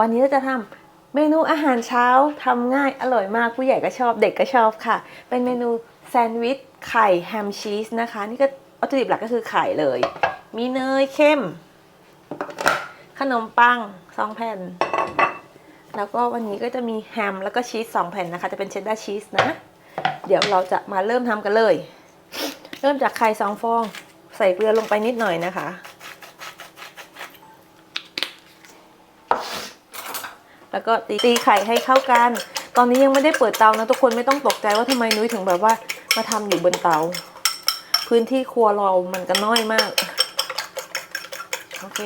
วันนี้เราจะทำเมนูอาหารเช้าทำง่ายอร่อยมากผู้ใหญ่ก็ชอบเด็กก็ชอบค่ะ เป็นเมนูแซนด์วิชไข่แฮมชีสนะคะ นี่ก็วัตถุดิบหลักก็คือไข่เลย มีเนยเข้ม ขนมปังสองแผ่น แล้วก็วันนี้ก็จะมีแฮมแล้วก็ชีสสองแผ่นนะคะ จะเป็นเชดดาร์ชีสนะ เดี๋ยวเราจะมาเริ่มทำกันเลย เริ่มจากไข่สองฟอง ใส่เกลือลงไปนิดหน่อยนะคะ แล้วก็ตีตีไข่ให้เข้ากัน ตอนนี้ยังไม่ได้เปิดเตานะทุกคนไม่ต้องตกใจว่าทำไมนุ้ยถึงแบบว่ามาทำอยู่บนเตา พื้นที่ครัวเรามันก็น้อยมากโอเค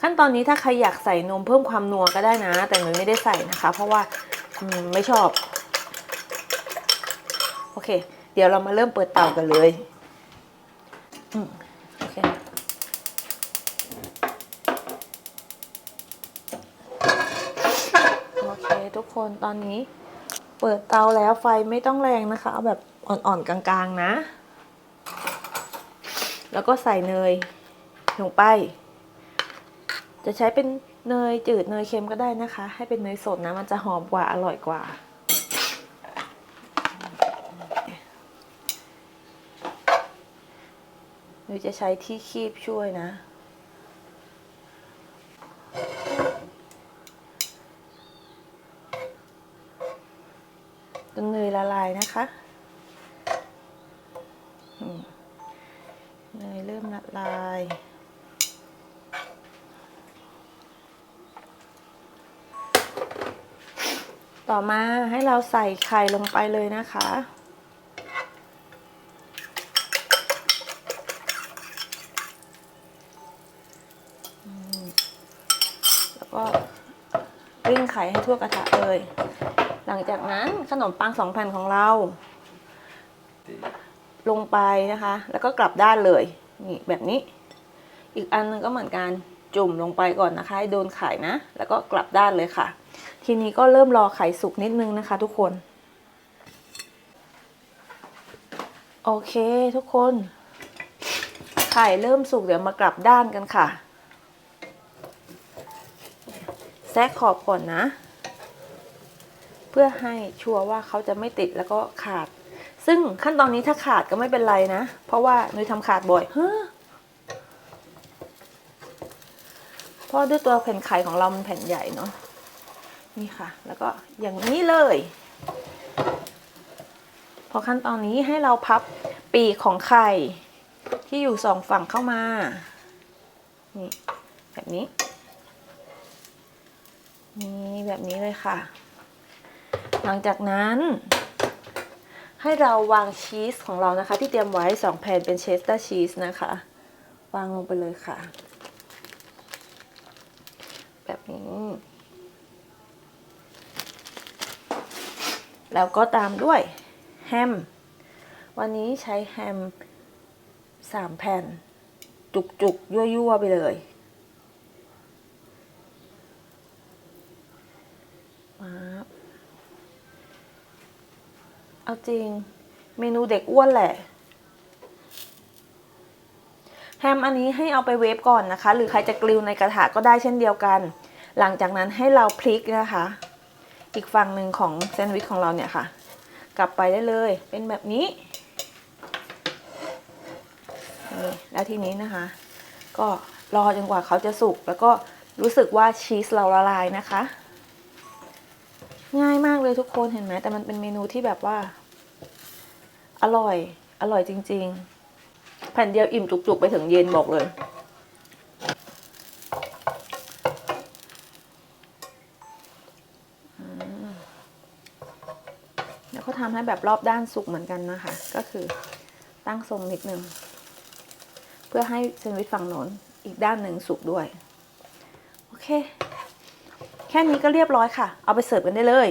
ขั้นตอนนี้ถ้าใครอยากใส่นมเพิ่มความนัวก็ได้นะ แต่หนุ้ยไม่ได้ใส่นะคะ เพราะว่าอไม่ชอบ โอเค เดี๋ยวเรามาเริ่มเปิดเตากันเลยอืมโอเค โอเค ทุกคนตอนนี้ เปิดเตาแล้วไฟไม่ต้องแรงนะคะ เอาแบบอ่อนๆกลางๆนะ แล้วก็ใส่เนยลงไป จะใช้เป็นเนยจืดเนยเค็มก็ได้นะคะ ให้เป็นเนยสดนะ มันจะหอมกว่าอร่อยกว่าหรือจะใช้ที่คีบช่วยนะ นเนยละลายนะคะเนยเริ่มละลาย ต่อมาให้เราใส่ไข่ลงไปเลยนะคะแล้วก็กลิ้งไข่ให้ทั่วกระทะเลย หลังจากนั้นขนมปังสองแผ่นของเรา ลงไปนะคะ แล้วก็กลับด้านเลยนี่แบบนี้ อีกอันนึงก็เหมือนกันจุ่มลงไปก่อนนะคะให้โดนไข่นะ แล้วก็กลับด้านเลยค่ะ ทีนี้ก็เริ่มรอไข่สุกนิดนึงนะคะ ทุกคน โอเคทุกคน ไข่เริ่มสุกเดี๋ยวมากลับด้านกันค่ะ แซะขอบก่อนนะ พื่อให้ชัวร์ว่าเขาจะไม่ติดแล้วก็ขาด ซึ่งขั้นตอนนี้ถ้าขาดก็ไม่เป็นไรนะ เพราะว่านุ้ยทำขาดบ่อยเฮ้อเพราะด้วยตัวแผ่นไข่ของเรามันแผ่นใหญ่เนาะนี่ค่ะ แล้วก็อย่างนี้เลย พอขั้นตอนนี้ให้เราพับปีกของไข่ที่อยู่สองฝั่งเข้ามา นี่แบบนี้ นี่แบบนี้เลยค่ะ หลังจากนั้น ให้เราวางชีสของเรานะคะ ที่เตรียมไว้ 2 แผ่นเป็นเชสเตอร์ชีสนะคะ วางลงไปเลยค่ะ แบบนี้ แล้วก็ตามด้วยแฮม วันนี้ใช้แฮม 3 แผ่น จุกๆยั่วๆไปเลย เอาจริง เมนูเด็กอ้วนแหละแฮมอันนี้ให้เอาไปเวฟก่อนนะคะ หรือใครจะกริลในกระทะก็ได้เช่นเดียวกัน หลังจากนั้นให้เราพลิกนะคะ อีกฝั่งหนึ่งของแซนด์วิชของเราเนี่ยค่ะ กลับไปได้เลย เป็นแบบนี้นี่แล้วทีนี้นะคะ ก็รอจนกว่าเขาจะสุก แล้วก็รู้สึกว่าชีสเราละลายนะคะ ง่ายมากเลยทุกคนเห็นไหมแต่มันเป็นเมนูที่แบบว่า อร่อย อร่อยจริง ๆ แผ่นเดียวอิ่มจุกๆ ไปถึงเย็นบอกเลยอืมแล้วก็ทำให้แบบรอบด้านสุกเหมือนกันนะคะ ก็คือตั้งทรงนิดนึง เพื่อให้แซนด์วิชฝั่งโน้นอีกด้านหนึ่งสุกด้วย โอเค แค่นี้ก็เรียบร้อยค่ะ เอาไปเสิร์ฟกันได้เลย